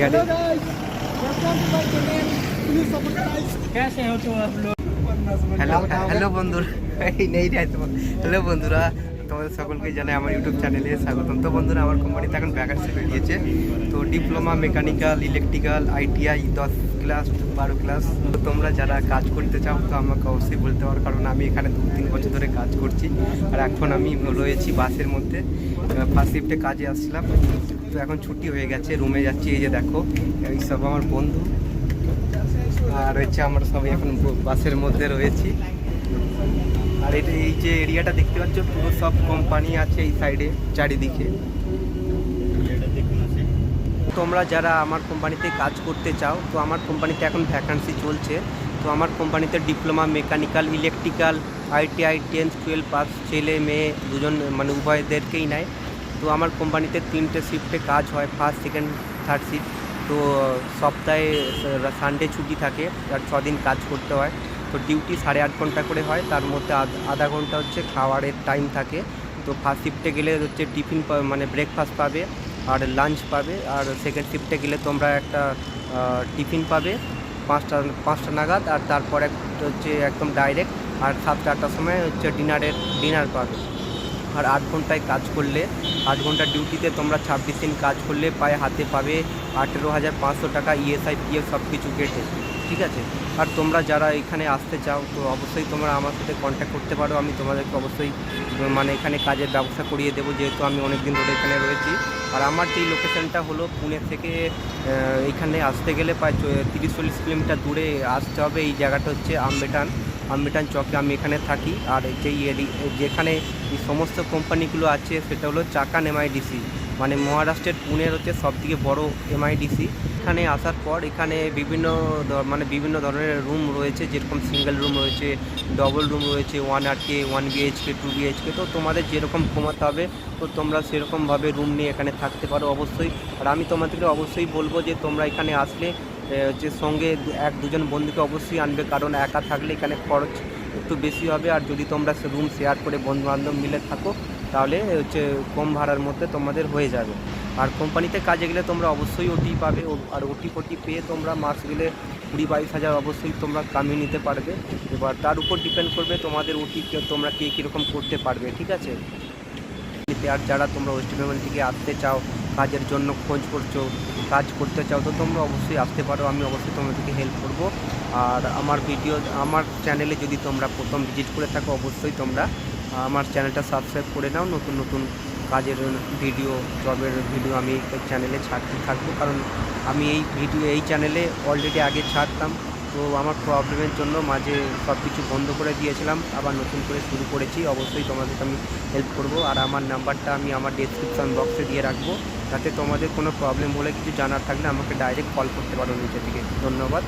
गाड़ी hello hello বন্ধুরা। এই নেই হ্যালো বন্ধুরা। তোমাদের সকলকে জানাই আমার ইউটিউব চ্যানেলে স্বাগতম। তো বন্ধুরা, আমার কোম্পানিতে এখন ভ্যাকান্সি বেরিয়েছে তো ডিপ্লোমা মেকানিক্যাল ইলেকট্রিক্যাল আইটিআই দশ ক্লাস বারো ক্লাস তো তোমরা যারা কাজ করতে চাও, তো আমাকে অবশ্যই বলতে পারো, কারণ আমি এখানে দু তিন বছর ধরে কাজ করছি। আর এখন আমি রয়েছি বাসের মধ্যে। ফার্স্ট শিফটে কাজে আসছিলাম তো এখন ছুটি হয়ে গেছে রুমে যাচ্ছি। এই যে দেখো, এই সব আমার বন্ধু। আর হচ্ছে আমরা সবাই এখন বাসের মধ্যে রয়েছি। আর এটা এই যে এরিয়াটা দেখতে পাচ্ছ, পুরো সব কোম্পানি আছে এই সাইডে চারিদিকে। তোমরা যারা আমার কোম্পানিতে কাজ করতে চাও, তো আমার কোম্পানিতে এখন ভ্যাকান্সি চলছে। তো আমার কোম্পানিতে diploma mechanical electrical ITI tenth twelve pass ছেলে, মেয়ে, দুজন মানে উভয়দেরকেই নেয়। তো আমার কোম্পানিতে তিনটে শিফটে কাজ হয় ফার্স্ট সেকেন্ড থার্ড শিফট তো সপ্তাহে সানডে ছুটি থাকে, আর ছদিন কাজ করতে হয়। তো ডিউটি সাড়ে আট ঘণ্টা করে হয়। তার মধ্যে আধ- ঘণ্টা হচ্ছে খাওয়ারের টাইম থাকে। তো ফার্স্ট শিফটে গেলে হচ্ছে টিফিন মানে ব্রেকফাস্ট পাবে আর লাঞ্চ পাবে। আর সেকেন্ড শিফটে গেলে তোমরা একটা টিফিন পাবে পাঁচটা পাঁচটা নাগাদ। আর তারপরে হচ্ছে একদম ডাইরেক্ট আর সাতটা আটটার সময় হচ্ছে ডিনারের ডিনার পাবে। আর আট ঘন্টায় কাজ করলে, আট ঘণ্টা ডিউটিতে তোমরা ছাব্বিশ দিন কাজ করলে পায়ে হাতে পাবে আঠেরো হাজার পাঁচশো টাকা E ইএসআই পিএফ সব কিছু কেটে ঠিক আছে? আর তোমরা যারা এখানে আসতে চাও, তো অবশ্যই তোমরা আমার সাথে কন্ট্যাক্ট করতে পারো। আমি তোমাদেরকে অবশ্যই মানে এখানে কাজের ব্যবস্থা করিয়ে দেবো, যেহেতু আমি অনেক দিন ধরে এখানে রয়েছি। আর আমার যেই লোকেশনটা হলো পুনে থেকে এখানে আসতে গেলে প্রায় তিরিশ চল্লিশ কিলোমিটার দূরে আসতে হবে। এই জায়গাটা হচ্ছে আম্বেটান। আম্বেটান চকে আমি এখানে থাকি। আর যেই যেখানে এই সমস্ত কোম্পানিগুলো আছে, সেটা হলো চাকা এমআইডিসি। মানে মহারাষ্ট্রের পুনের হচ্ছে সবথেকে বড় এমআইডিসি এখানে আসার পর এখানে বিভিন্ন মানে বিভিন্ন ধরনের রুম রয়েছে, যেরকম সিঙ্গেল রুম রয়েছে ডবল রুম রয়েছে one R K one BHK two BHK তো তোমাদের যেরকম ঘুমাতে হবে, তো তোমরা সেরকমভাবে রুম নিয়ে এখানে থাকতে পারো অবশ্যই। আর আমি তোমাদেরকে অবশ্যই বলব যে তোমরা এখানে আসলে যে সঙ্গে এক দুজন বন্ধুকে অবশ্যই আনবে, কারণ একা থাকলে এখানে খরচ একটু বেশি হবে। আর যদি তোমরা রুম শেয়ার করে বন্ধু বান্ধব মিলে থাকো তাহলে হচ্ছে কম ভাড়ার মধ্যে তোমাদের হয়ে যাবে। আর কোম্পানিতে কাজে গেলে তোমরা অবশ্যই ওটি পাবে আর ওটি ফটি পেয়ে তোমরা মাস গেলে কুড়ি বাইশ হাজার অবশ্যই তোমরা কামিয়ে নিতে পারবে। এবার তার উপর ডিপেন্ড করবে তোমাদের ওটি তোমরা কে কীরকম করতে পারবে, ঠিক আছে? আর যারা তোমরা ওয়েস্ট বেঙ্গল থেকে আসতে চাও, কাজের জন্য খোঁজ করছ, কাজ করতে চাও, তো তোমরা অবশ্যই আসতে পারো। আমি অবশ্যই তোমাদেরকে হেল্প করব। আর আমার ভিডিও আমার চ্যানেলে যদি তোমরা প্রথম ভিজিট করে থাকো, অবশ্যই তোমরা আমার চ্যানেলটা সাবস্ক্রাইব করে নাও। নতুন নতুন কাজের ভিডিও জবের ভিডিও আমি চ্যানেলে ছাড়তে থাকব কারণ আমি এই ভিডিও এই চ্যানেলে অলরেডি আগে ছাড়তাম। তো আমার প্রবলেমের জন্য মাঝে সব কিছু বন্ধ করে দিয়েছিলাম। আবার নতুন করে শুরু করেছি। অবশ্যই তোমাদেরকে আমি হেল্প করব। আর আমার নাম্বারটা আমি আমার ডেসক্রিপশন বক্সে দিয়ে রাখব। যাতে তোমাদের কোনো প্রবলেম হলে কিছু জানার থাকলে আমাকে ডাইরেক্ট কল করতে পারো নিচে থেকে। ধন্যবাদ।